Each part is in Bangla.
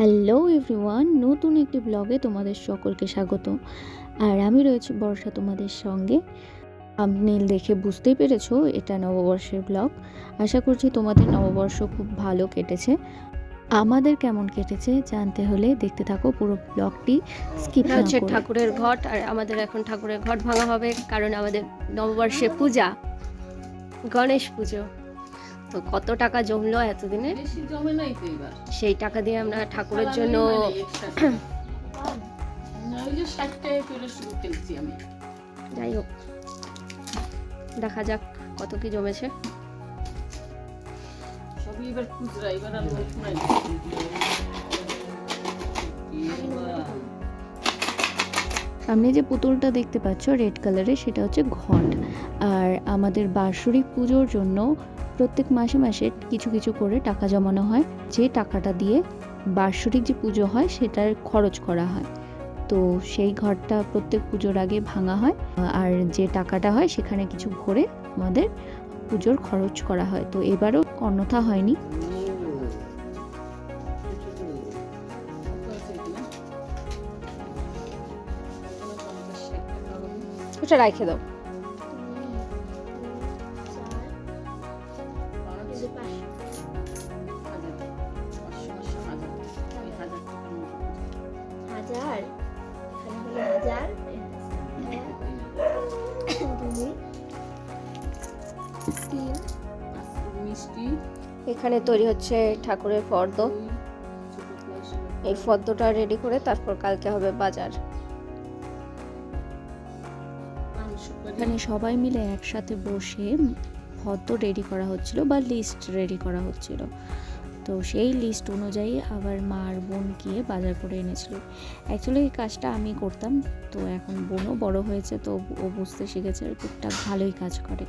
হ্যালো এভরিওয়ান নতুন একটি ব্লগে তোমাদের সকলকে স্বাগত। আর আমি রয়েছি বর্ষা তোমাদের সঙ্গে। আপনিল দেখে বুঝতেই পেরেছ এটা নববর্ষের ব্লগ আশা করছি তোমাদের নববর্ষ খুব ভালো কেটেছে। আমাদের কেমন কেটেছে জানতে হলে দেখতে থাকো পুরো ব্লগটি স্কিপ হচ্ছে ঠাকুরের ঘট আর আমাদের এখন ঠাকুরের ঘট ভাঙা হবে কারণ আমাদের নববর্ষে পূজা। গণেশ পুজো। তো কত টাকা জমলো এতদিনে বেশি জমে নাই তো এবার। সেই টাকা দিয়ে আমরা ঠাকুরের জন্য কিনছি আমি। যাই হোক দেখা যাক কত কি জমেছে। সামনে যে পুতুলটা দেখতে পাচ্ছ রেড কালারের সেটা হচ্ছে ঘট আর আমাদের বার্ষরিক পুজোর জন্য প্রত্যেক মাসে মাসে কিছু কিছু করে টাকা জমানো হয়। যে টাকাটা দিয়ে বার্ষরিক যে পুজো হয়, সেটার খরচ করা হয়। তো সেই ঘরটা প্রত্যেক পুজোর আগে ভাঙা হয় আর যে টাকাটা হয়, সেখানে কিছু ভরে আমাদের পুজোর খরচ করা হয়। তো এবারও অন্যথা হয়নি। ওটা রাখে দাও। মিষ্টি এখানে তৈরি হচ্ছে ঠাকুরের ফর্দ এই ফর্দটা রেডি করে তারপর কালকে হবে বাজার। এখানে সবাই মিলে একসাথে বসে ফটো রেডি করা হচ্ছিল বা লিস্ট রেডি করা হচ্ছিল। তো সেই লিস্ট অনুযায়ী আবার মা আর বোন গিয়ে বাজার করে এনেছিল। অ্যাকচুয়ালি এই কাজটা আমি করতাম। তো এখন বোনও বড় হয়েছে, তো ও বুঝতে শিখেছে টুকটাক ভালোই কাজ করে।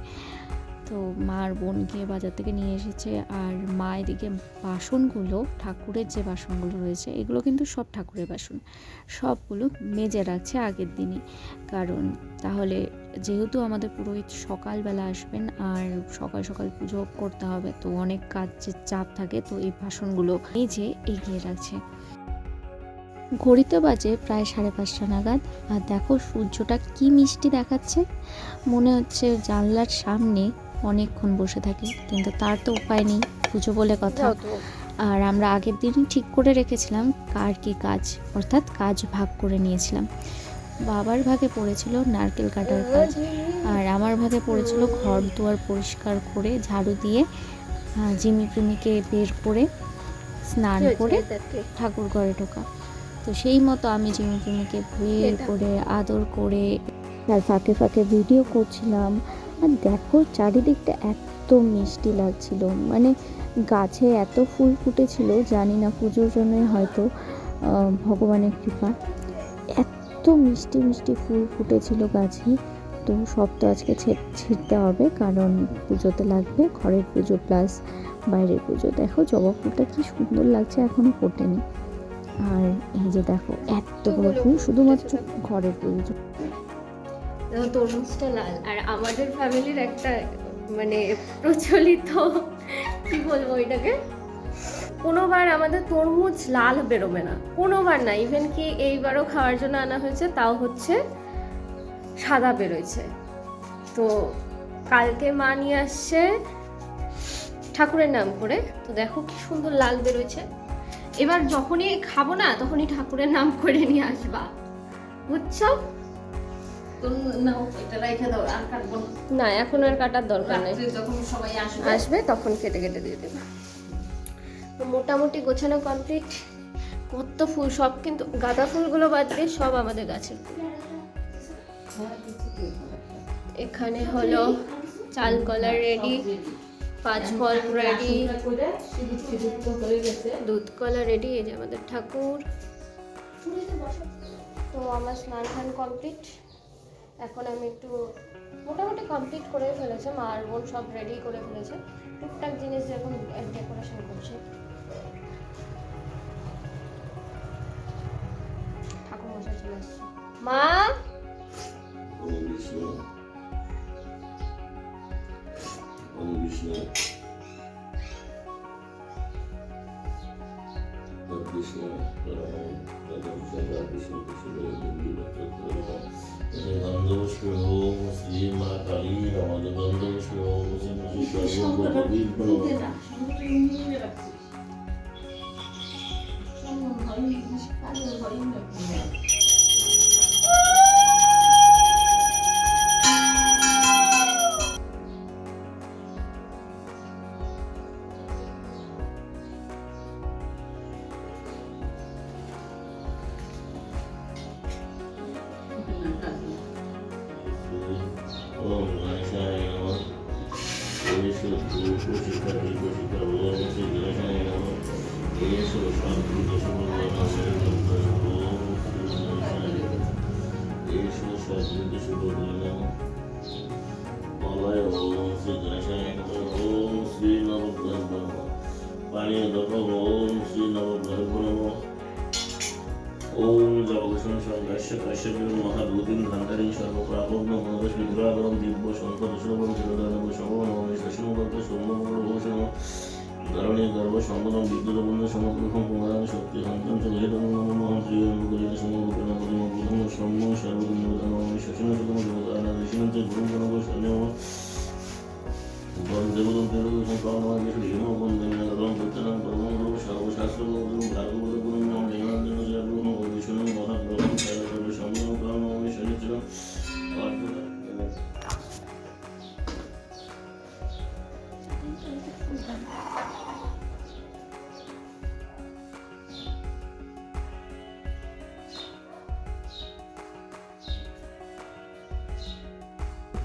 তো মা আর বোন গিয়ে বাজার থেকে নিয়ে এসেছে আর মা এদিকে বাসনগুলো, ঠাকুরের যে বাসনগুলো রয়েছে, এগুলো কিন্তু সব ঠাকুরের বাসন। সবগুলো মেজে রাখছে আগের দিনই। কারণ তাহলে যেহেতু আমাদের পুরোহিত সকালবেলা আসবেন আর সকাল সকাল পুজো করতে হবে তো অনেক কাজের চাপ থাকে তো এই বাসনগুলো মেজে এগিয়ে রাখছে। ঘড়িতে বাজে প্রায় সাড়ে পাঁচটা নাগাদ আর দেখো সূর্যটা কি মিষ্টি দেখাচ্ছে। মনে হচ্ছে জানলার সামনে অনেকক্ষণ বসে থাকে কিন্তু তার তো উপায় নেই পুজো বলে কথা। আর আমরা আগের দিনই ঠিক করে রেখেছিলাম কার কি কাজ অর্থাৎ কাজ ভাগ করে নিয়েছিলাম। বাবার ভাগে পড়েছিল নারকেল কাটার কাজ। আর আমার ভাগে পড়েছিল ঘর দুয়ার পরিষ্কার করে, ঝাড়ু দিয়ে জিমি প্রিমিকে বের করে, স্নান করে ঠাকুর ঘরে ঢোকা। তো সেই মতো আমি জিমি প্রিমিকে বের করে, আদর করে তার ফাঁকে ফাঁকে ভিডিও করছিলাম। আর দেখো চারিদিকটা এত মিষ্টি লাগছিল। মানে গাছে এত ফুল ফুটেছিল, জানি না পুজোর জন্যই হয়তো ভগবানের কৃপা। এত মিষ্টি মিষ্টি ফুল ফুটেছিল গাছে। তো সব তো আজকে ছিঁড়তে হবে কারণ পুজোতে লাগবে ঘরের পুজো প্লাস বাইরের পুজো। দেখো জবা ফুলটা কি সুন্দর লাগছে এখনও ফোটেনি। আর এই যে দেখো এতগুলো ফুল শুধুমাত্র ঘরের পুজো। তরমুজটা লাল। আর আমাদের ফ্যামিলির একটা মানে প্রচলিত কি বলব এটাকে কোনোবার আমাদের তরমুজ লাল বেরোবে না। কোনোবার না ইভেন কি এইবারও খাওয়ার জন্য আনা হয়েছে তাও হচ্ছে সাদা বেরোয়ছে। তো কালকে মা নিয়ে আসছে ঠাকুরের নাম করে তো দেখো কি সুন্দর লাল বেরোয়ছে। এবার যখনই খাব না তখনই ঠাকুরের নাম করে নিয়ে আসবা। বুঝছ? না। এখন আর কাটার দরকার নেই। যখন সবাই আসবে। আসবে তখন কেটে কেটে দিয়ে দেবে। মোটামুটি গোছানো কমপ্লিট কত ফুল, সব কিন্তু গাঁদা ফুলগুলো বাদ দিয়ে সব আমাদের ফুল। এখানে হলো চাল কলার রেডি পাঁচ ফল রেডি গেছে দুধ কলা রেডি এই যে আমাদের ঠাকুর। তো আমার স্নান টান কমপ্লিট এখন আমি একটু মোটামুটি কমপ্লিট করে ফেলেছে, মা আর বোন সব রেডি করে ফেলেছে। টুকটাক জিনিস যেরকম ডেকোরেশন করছে। ঠাকুর মশাই চলে আসছে মা Om Vishnu. Om Vishnu. Krishna, Ram, Radha Krishna, Krishna Krishna, Devi Bhatta, গন্ধবস্মে ওম শ্রী মা কালী নমঃ গন্ধবস্মে ওম শ্রী শ্রী সর্বভূতবীর তুলতে না সঙ্গে নিয়ে রাখছি সঙ্গে ভয় কাজে ভয় রাখছি না ওম এসো শান্তি শুভগ্ন মলয় ওম শ্রী গণেশায় ওম শ্রী নবগ্রহ নমঃ পানীয় দপ ওম শ্রী নবগ্রহ নমঃ ওম জগদীশন সংঘর্ষ কাশ্যপ মহাদূতিন ধান্তারিং সর্বপ্রাপগ্ন মনোদশ বিগ্রহগরম দিব্য শঙ্কর শুভম চিরদানব সমম শশিমগত সৌম্যমঙ্গল ভূষণ ধরণী গর্ভ সম্পদম বিদ্যুৎ বন্ধু সমগ্রহম শক্তি সন্তান চ ভেদম নম প্রিয় অনুকূলিত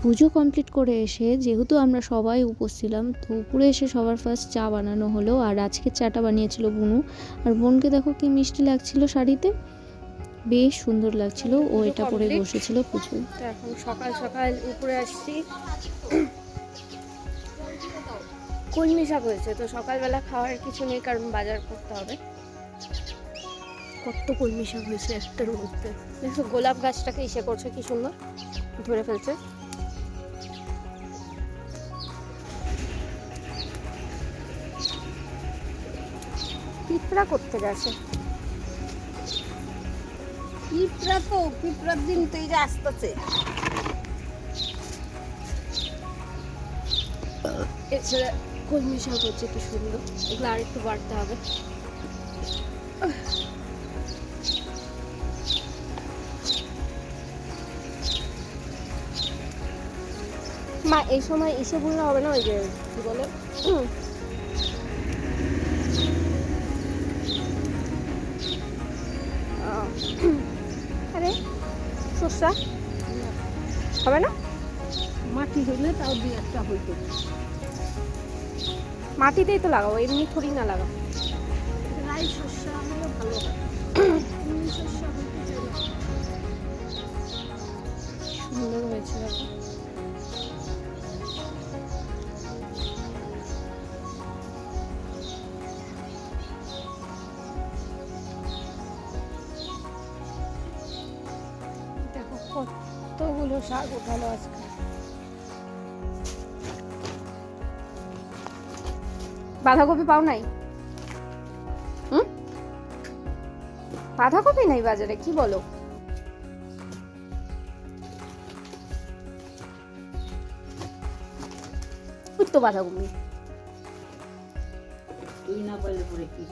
পুজো কমপ্লিট করে এসে যেহেতু আমরা সবাই উপোস ছিলাম তো উপরে এসে সবার ফার্স্ট চা বানানো হলো আর আজকে চাটা বানিয়েছিল বুনু। আর বোনকে দেখো কি মিষ্টি লাগছিল শাড়িতে? বেশ সুন্দর লাগছিল ও এটা পরে? বসেছিল পুজোয়। তো এখন সকাল সকাল উপরে আসছি। কলমি শাক হয়েছে? তো সকালবেলা খাওয়ার কিছু নেই কারণ বাজার করতে হবে। কত কলমি শাক হয়েছে একটার মধ্যে দেখো গোলাপ গাছটাকে ইসে করছে কি সুন্দর। ধরে ফেলছে। পিঁপড়া করতে গেছে। পিঁপড়া তো পিঁপড়ার দিন তো এই যে আসতেছে। এছাড়া কলমি শাক হচ্ছে কি সুন্দর এগুলো আর একটু বাড়তে হবে। মা এই সময় এসে বললে হবে না ওই যে কি বলে? শসা হবে না? মাটি হইলে তাও দুই একটা হইতো। মাটিতেই তো লাগাবো এমনি থরি না লাগাবো। শাক উঠালো আজকে। বাঁধাকপি পাও নাই? হুম? বাঁধাকপি নাই বাজারে কি বলো? তো বাঁধাকপি। তুই না পারলে পরে কি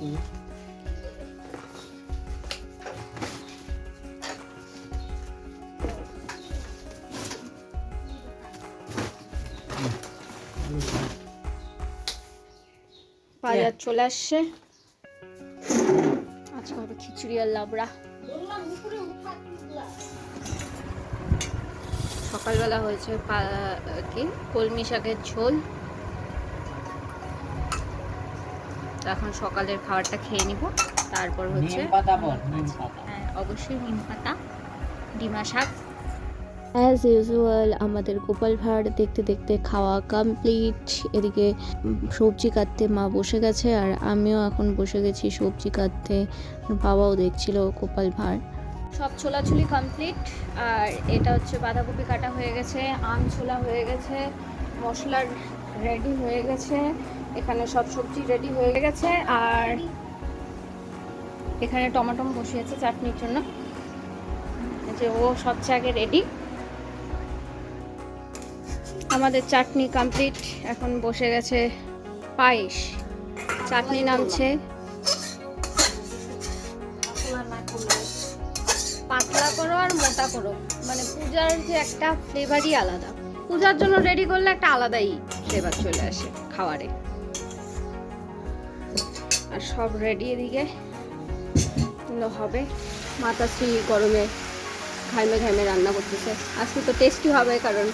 বাজার চলে আসছে। আজকে হবে খিচুড়ি আর লাবড়া। সকালবেলা হয়েছে পা- কি? কলমি শাকের ঝোল। এখন সকালের খাবারটা খেয়ে নিব। তারপর হচ্ছে পাতা পর নিম পাতা। হ্যাঁ অবশ্যই নিম পাতা ডিমা শাক। অ্যাজ ইউজুয়াল আমাদের গোপাল ভাঁড় দেখতে দেখতে খাওয়া কমপ্লিট এদিকে সবজি কাটতে মা বসে গেছে আর আমিও এখন বসে গেছি সবজি কাটতে। বাবাও দেখছিল গোপাল ভাঁড়। সব ছোলাছুলি কমপ্লিট আর এটা হচ্ছে বাঁধাকপি কাটা হয়ে গেছে, আম ছোলা হয়ে গেছে মশলার রেডি হয়ে গেছে। এখানে সব সবজি রেডি হয়ে গেছে আর এখানে টমাটম বসিয়েছে চাটনির জন্য। যে ও সবচেয়ে আগে রেডি আমাদের চাটনি কমপ্লিট এখন বসে গেছে পায়েস। চাটনি নামছে। পাতলা করো আর মোটা করো। মানে পূজার যে একটা ফ্লেভারই আলাদা। পূজার জন্য রেডি করলে একটা আলাদাই ফ্লেভার চলে আসে খাবারে। আর সব রেডি এদিকে। হবে। মাতাশ্রী গরমে ঘাইমে ঘাইমে রান্না করতেছে। আজকে তো টেস্টি হবে কারণ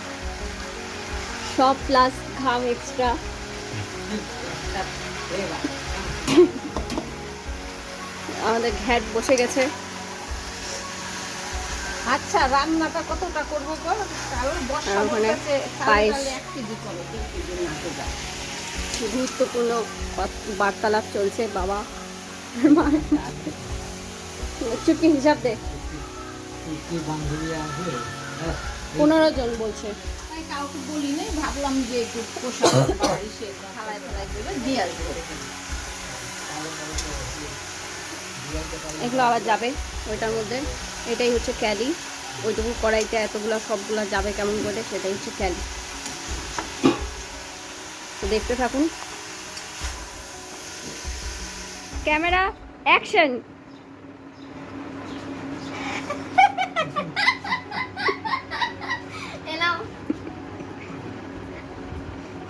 সব প্লাস ঘাম এক্সট্রা আমাদের ঘ্যাট বসে গেছে। আচ্ছা রান্নাটা কতটা করব। গুরুত্বপূর্ণ বার্তালাপ চলছে বাবা। চুপকি হিসাব দে। পনেরো জন বলছে। তাই কাউকে বলি নাই, ভাবলাম যে একটু পোশাক সে আসব। এগুলো আবার যাবে ওইটার মধ্যে। এটাই হচ্ছে ক্যালি। ওইটুকু কড়াইতে এতগুলো, সবগুলো যাবে কেমন করে, সেটাই হচ্ছে ক্যালি। তো দেখতে থাকুন। Camera, action!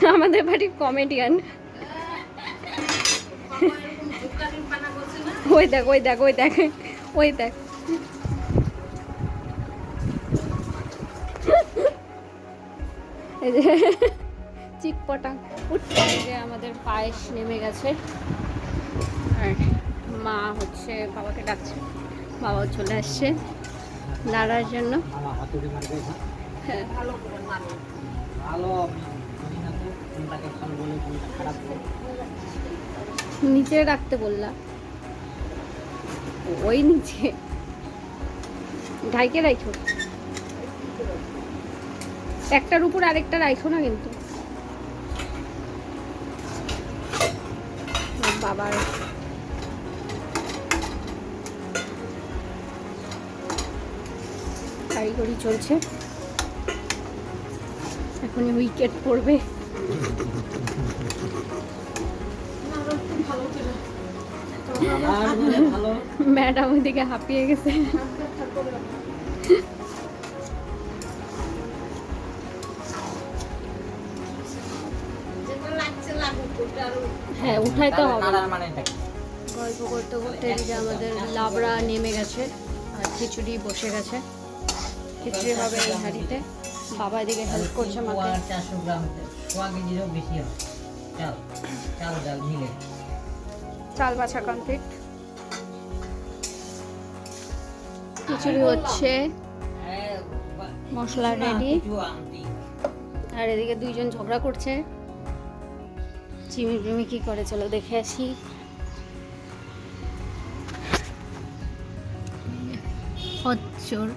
আমাদের বাড়ির কমেডিয়ান ওই দেখ ওই দেখ ওই দেখ ওই দেখ। এই যে চিটপটা উঠছে যে আমাদের পায়েস নেমে গেছে। আর মা হচ্ছে বাবাকে ডাকছে বাবাও চলে আসছে নাড়ার জন্য। হ্যাঁ। ভালো আমি জানি না তো কোনটাকে ভালো বলে কোনটা খারাপ বলে নিচে রাখতে বললা। ওই নিচে। ঢাইকে রাখো একটার উপর আরেকটা রাখো না কিন্তু। বাবার। কারিগরি চলছে। এখনই উইকেট পড়বে। ম্যাডাম ওইদিকে হাঁপিয়ে গেছে। হ্যাঁ উঠাই তো হবে? গল্প করতে করতে এদিকে আমাদের লাবড়া নেমে গেছে আর খিচুড়ি বসে গেছে। খিচুড়ি হবে এই হাঁড়িতে। বাবা এদিকে হেল্প করছে তিন মাকে চারশো গ্রাম সোয়া কেজিরও বেশি হবে। চাল চাল ডাল মিলে। চাল বাছা কমপ্লিট খিচুড়ি হচ্ছে। মশলা হয়। আর এদিকে দুইজন ঝগড়া করছে। চিমি চিমি কি করে চলো দেখে আসি। হচ্চর।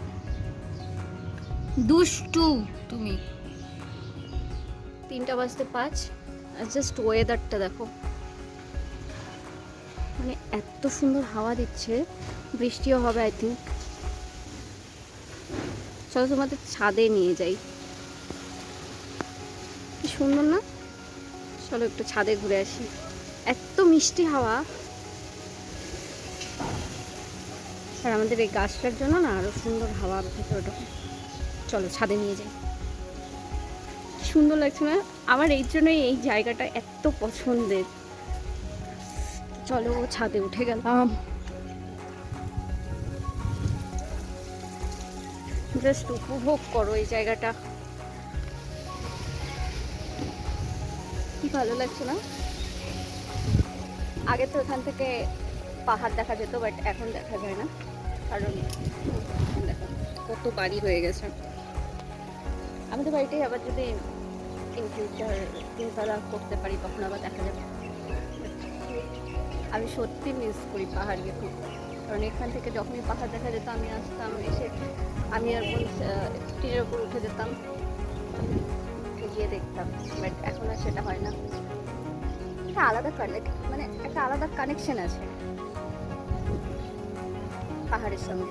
দুষ্টু তুমি। তিনটা বাজতে পাঁচ। আর জাস্ট ওয়েদারটা দেখো। মানে এত সুন্দর হাওয়া দিচ্ছে। বৃষ্টিও হবে আই থিঙ্ক চলো তোমাদের ছাদে নিয়ে যাই। কি সুন্দর না? চলো একটু ছাদে ঘুরে আসি। এত মিষ্টি হাওয়া। আর আমাদের এই গাছটার জন্য না আরও সুন্দর হাওয়া ভেতরে ঢোকে চলো, ছাদে নিয়ে যাই। সুন্দর লাগছে না? আমার এই জন্যই এই জায়গাটা এত পছন্দের। চলো ছাদে উঠে গেলাম। জাস্ট উপভোগ করো এই জায়গাটা। কি ভালো লাগছে না? আগে তো এখান থেকে পাহাড় দেখা যেত, বাট এখন দেখা যায় না। কারণ কত বাড়ি হয়ে গেছে। আমাদের বাড়িটাই আবার যদি ইন ফিউচার তিনতলা করতে পারি তখন আবার দেখা যাবে। আমি সত্যি মিস করি পাহাড়কে খুব। কারণ এখান থেকে যখনই পাহাড় দেখা যেত আমি আসতাম এসে আমি আর বোন আহ, টিনের উপর উঠে যেতাম। গিয়ে দেখতাম বাট এখন আর সেটা হয় না। একটা আলাদা কানেক্ট মানে একটা আলাদা কানেকশন আছে পাহাড়ের সঙ্গে।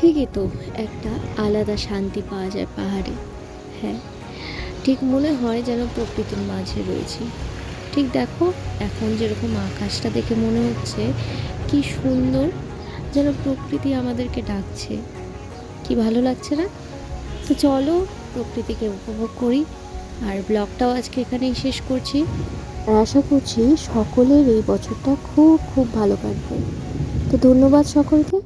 ঠিকই তো একটা আলাদা শান্তি পাওয়া যায় পাহাড়ে। হ্যাঁ ঠিক মনে হয় যেন প্রকৃতির মাঝে রয়েছি। ঠিক দেখো, এখন যেরকম আকাশটা দেখে মনে হচ্ছে, কি সুন্দর যেন প্রকৃতি আমাদেরকে ডাকছে। কি ভালো লাগছে না? তো চলো প্রকৃতিকে উপভোগ করি। আর ব্লগটাও আজকে এখানেই শেষ করছি। আর আশা করছি সকলের এই বছরটা খুব খুব ভালো কাটবে। তো ধন্যবাদ সকলকে।